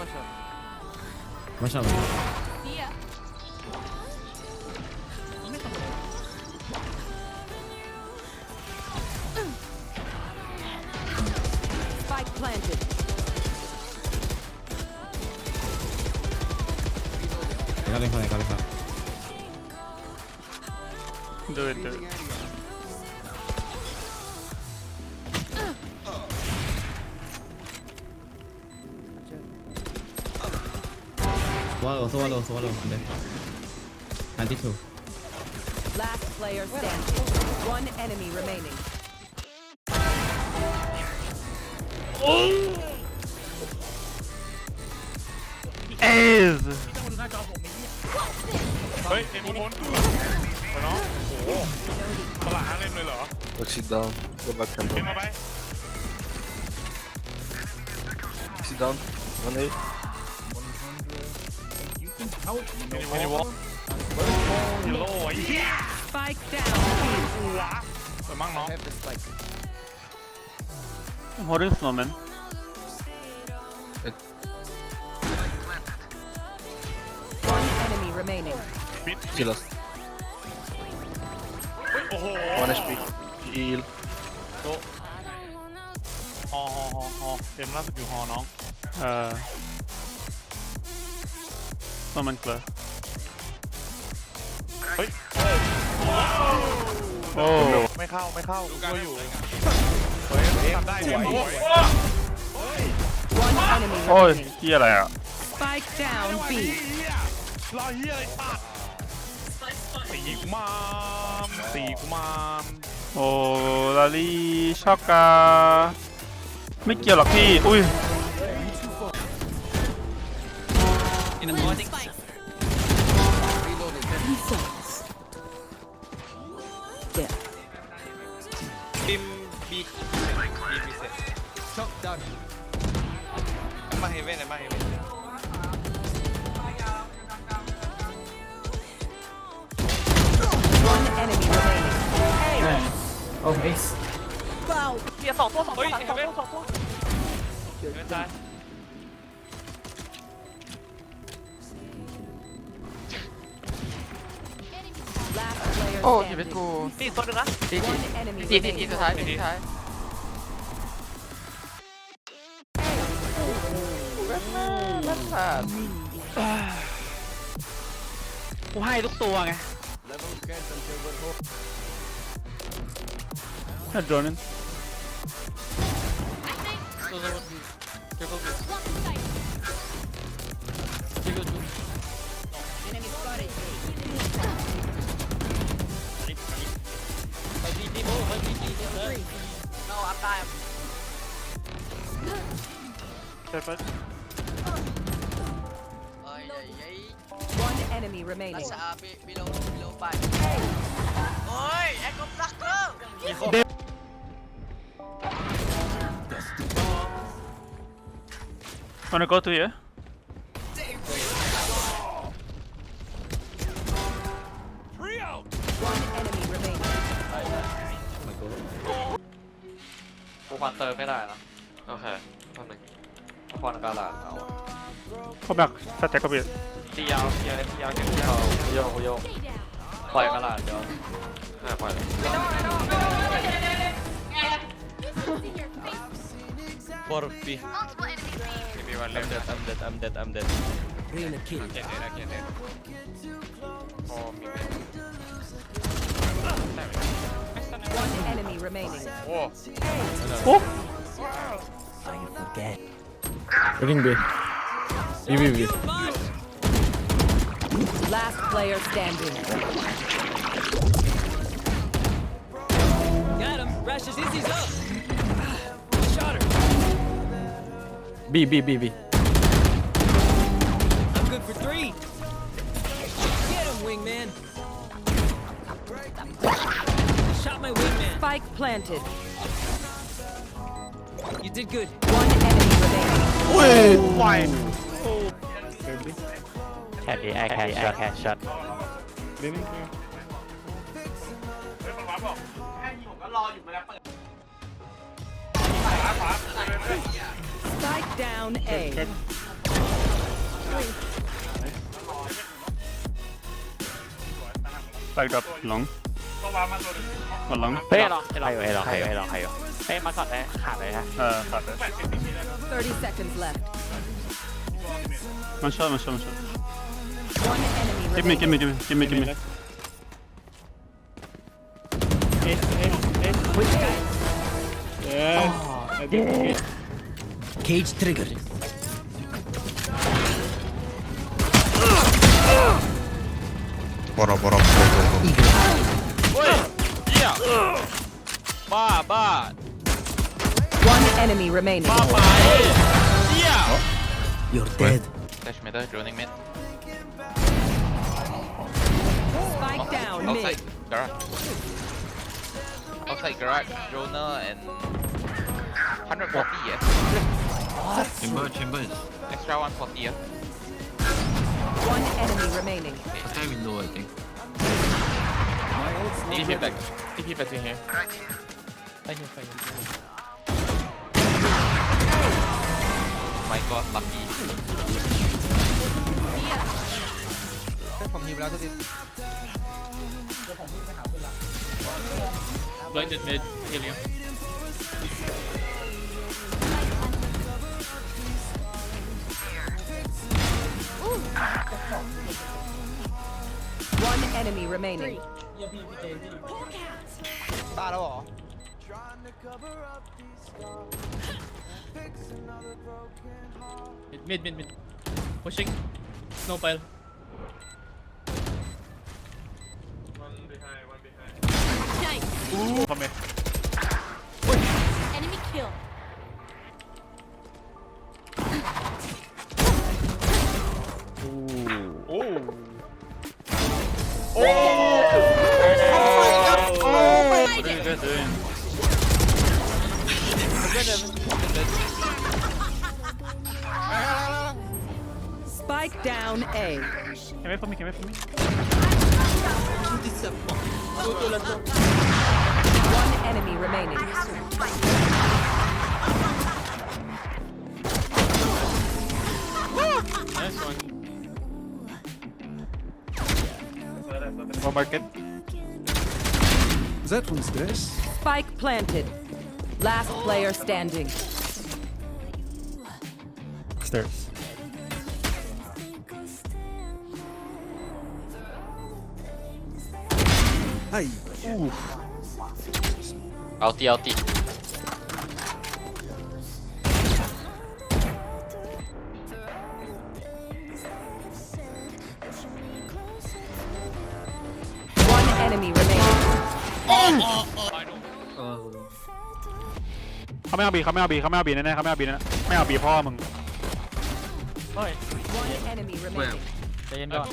Maşallah. Maşallah. Spike planted. Deja, deja, deja, deja. Do it, do it. สวอลโลสวอลโลสวอลโลอันเดอร์อันที่ถูก Last player standing. One enemy remaining. เอส เฮ้ยเอ็มพ้นไปเนาะโอ้โหตลาดเล่นเลยเหรอ Look, sit down. Go back เอ็ม temple. มาไป Sit down. One A. ไม่ได้ไม่ได้วอล์กฮิโร่ไอ้เหี้ย Spike down. หัวสวยมากน้อง holding snowman. One enemy remaining. ปิด Kill us. โอ้โห One HP. Heal. โตฮอฮอฮอฮอเอ็มล่าสุดอยู่ฮอน้อง Uh, snowman clear. เฮ้ย Oh, ไม่เข้าไม่เข้าช่วยอยู่เฮ้ยทำได้สวย One enemy โอ้ย remaining. เฮียอะไรอะ Spike down ปี B. รอเฮียอะไรปัดตีกูมามตีกูมามโอ้ลาลีช็อกกา ไม่เกี่ยวหรอกพี่ อุ้ย Yeah. บิมบีบีบีเสร็จช็อกดันมาเฮเว่นเลยมาเฮเว่น One enemy remaining. โอ้เอ็กซ์ เฮียสองตัวสองตัวหลังสองตัวสองตัวเฮเว่นตาย โอ้ชีวิต standing. กูนี่ตัวหนึงนะทีที One enemy ทีทีที remaining. สุดท้ายทีสุดท้ายนั่นผ่านกูให้ทุกตัวไงถ้าโดนนั้นเอา ใช่ปะ เอ้ยเอ้ย One enemy remaining. สาบิบิโลบิโลไปโอ้ยแอคก็รักเกอร์ wanna go to here One enemy remaining. กูควันเติมไม่ได้นะโอเคแป๊บนึง ควันกาลาดเอา เข้าแบบสแต็กก็เบียด ตียาวตียาวตียาวเก็บตียาวโยกโยกปล่อยกาลาดเดี๋ยวปล่อยเลยบอร์ปีมีวันเล่น I'm dead I'm dead I'm dead เกตเด็ดเกตเด็ดโอ้มีเม One enemy remaining. โอ้ โอ้ ริ Ring B. B B. Last player standing. Got him. Rashes Izzy's up. Shot her. B, B, B, B. I'm good for three. Get him, wingman. Shot my wingman. Spike planted. You did good. One enemy. Remaining. ไวแค่ดีไอแค่ช็อตแค่ช็อตเ Spike down A. Back up long มาหลังเฮ้ยลองให้ลองให้ลองให้ลองให้ลองเฮ้ยมาก่อนเลยขาดเลยฮะเออขาดเลย 30 seconds left. One shot, one shot, one Give me, give me, give me, give me, give me. Hit, hit. Yes. Cage trigger. Bora bora bora. bora. Oy. Yeah. Ba ba. enemy remaining. Yeah. You're dead. Mid, mid. Spike down outside mid. garage. Outside garage, Drona and 140 yes. Chamber, chamber. Extra 140 yeah. One enemy remaining. First guy window I think. TP back. TP back in here. Right here. thank you. my god ลักกี้ผมหิวแล้วทุกทีบล็อกเด็ดเด็ดเลี้ยงบ้าแล้วเหรอ mid mid mid pushing snow pile One behind, one behind. Nice. Ooh. come here One enemy remaining. nice one one market That one's this. Spike planted. Last player standing. stairs Hey. ulti ulti One enemy remaining. เขาไม่เอาบีเขาไม่เอาบีเขาไม่เอาบีแน่ๆเขาไม่เอาบีแน่ๆไม่เอาบีพ่อมึง One enemy remaining. ใจเย็นก่อน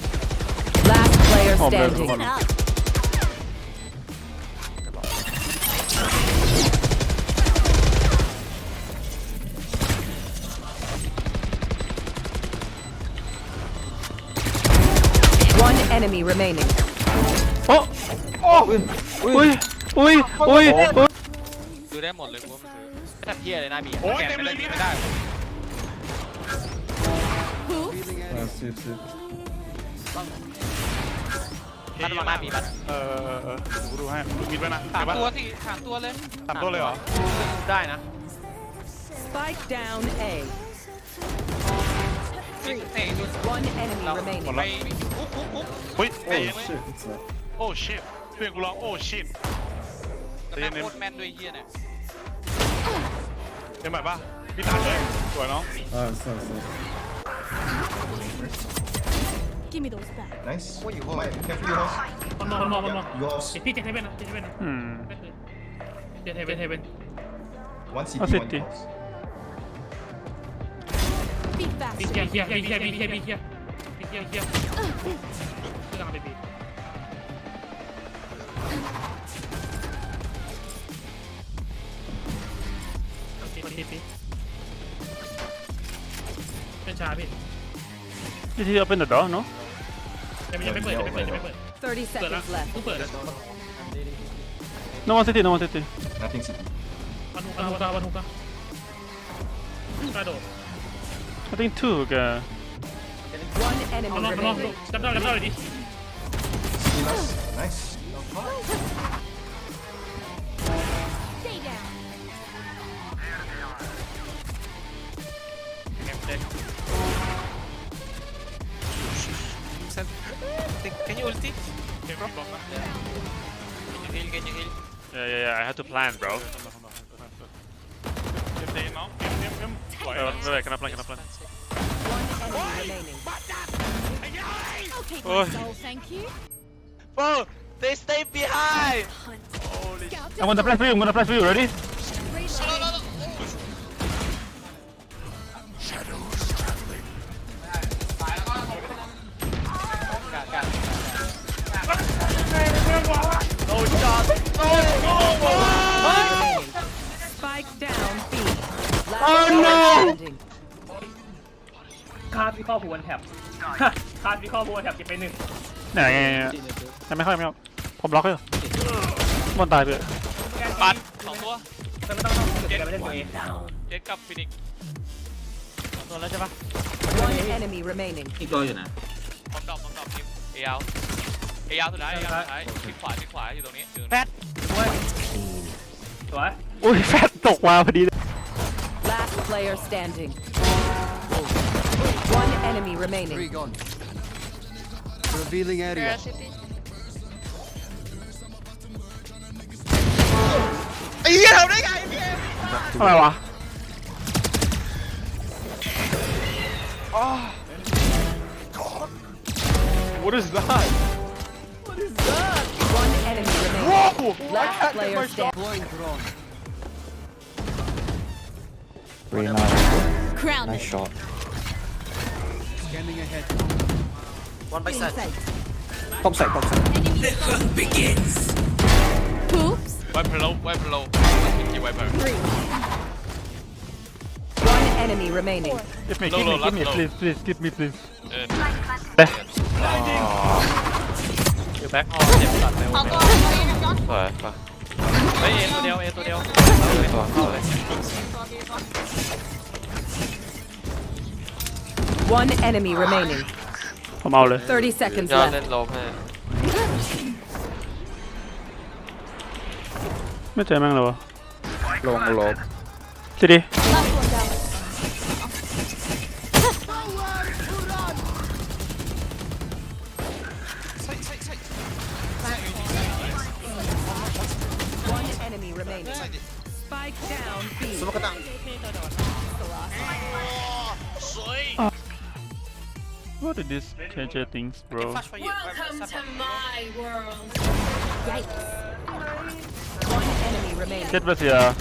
Last player ผมเดินทุก standing. คน One enemy remaining. โอ้โอ้อุ้ยอุ้ยอุ้ยอุ้ยดูได้หมดเลยกูว่ามันซื้อแต่เพี้ยเลยนะบีโอ้ยแกะเต็มไม่เลได้ยไม่ได้มันวางหน้าบีบัตเออเออเออกูดูให้ดูมิดไว้นะสามเห็นปะตัวที่สามตัวเลยสามตัวเลยเหรอ ได้นะ Spike down A. เตะดู One enemy remaining. ไปคุกคุกคุก เฮ้ยเอ้ย โอ้ชิตเพื่อนกูร้องโอ้ชิต กระแทกโคตรแม่นด้วยเฮียเนี่ย เป็นแบบป่ะพี่ตาเลยสวยน้อง Give me those back. Nice. What you hold? Careful your house. มันมองมันมองมันมอง Your house. พี่เจ็ดเทเว่นนะเจ็ดเทเว่นนะ อืม เจ็ดเทเว่นเทเว่น One city, Oh, one city. house. Be บี fast. เคียร์เคียร์บีเคียร์บีเคียร์บีเคียร์บีเคียร์บีเคียร์เรื่องอะไรบีปีปีปีเป็นชาพี่ Did he open the door no ยังยังไม่เปิดยังไม่เปิดยังไม่เปิด 30 เปิดแล้ว seconds left. เพิ่งเปิดแล้ว no one city no one city Nothing city. วันฮุกวันฮุกวันฮุก กระโดด I think two guy. One enemy oh, no, no, no. Step down, step down already. Nice. nice. Stay down. Can you ulti? Bro? Can you heal? Can you heal? Yeah, yeah, yeah. I had to plan, bro. If they Över vägen, här plankan, här plankan. Bro, they stay behind! Holy I'm gonna flash for you, I'm gonna flash for you, ready? Shadows traveling. No shot! No! Spike down, Oh no! Standing. คาดวิเคราะห์ผูวันแท็บคาดวิเคราะห์ผูวันแท็บเก็บไปหนึ่งไหนไงยังไม่ค่อยไม่ออกผมล็อกเลยบอลตายไปเลยปัดสองตัวแต่ไม่ต้องต้องเก็บไปเล่นตัวเองเจ็ดกับฟินิกตัวแล้วใช่ปะ One enemy remaining. อีกตัวอยู่นะพร้อมดอกพร้อมดอกทีมเอยาวเอยาวสุดท้ายเอยาวสุดท้ายที่ขวาที่ขวาอยู่ตรงนี้อยู่แฟดสวยอุ้ยแฟดตกมาพอดีเลย Last player standing. One enemy remaining. Revealing area. ไอ้เหี้ยทำได้ไงพี่ อะไรวะ What is that One enemy remaining. Last player standing. Deploying drone. Crown it. shot Scanning ahead. One by side ต้องใส่ต้องใส่ Poops. ไวเพลโลไวเพลโลกี่ไวเพล One enemy remaining. give me Low, give me low, give me last low. please please give me please เออ คือแบ็คฮอลเจ็บตัดไปโอเค สวยป่ะ เฮ้ยเอตัวเดียวเอตัวเดียว ตัวเข้าเลย One enemy remaining. ผมเอาเลย 30 seconds ยอดเล่ left. นโลมให้ ไม่เจอแม่งเลยวะ ลงลบ จีดี Last one down. One enemy remaining. Spike down B. what are these KJ things, bro? Welcome to my world. Yikes. One enemy remains. Get with ya.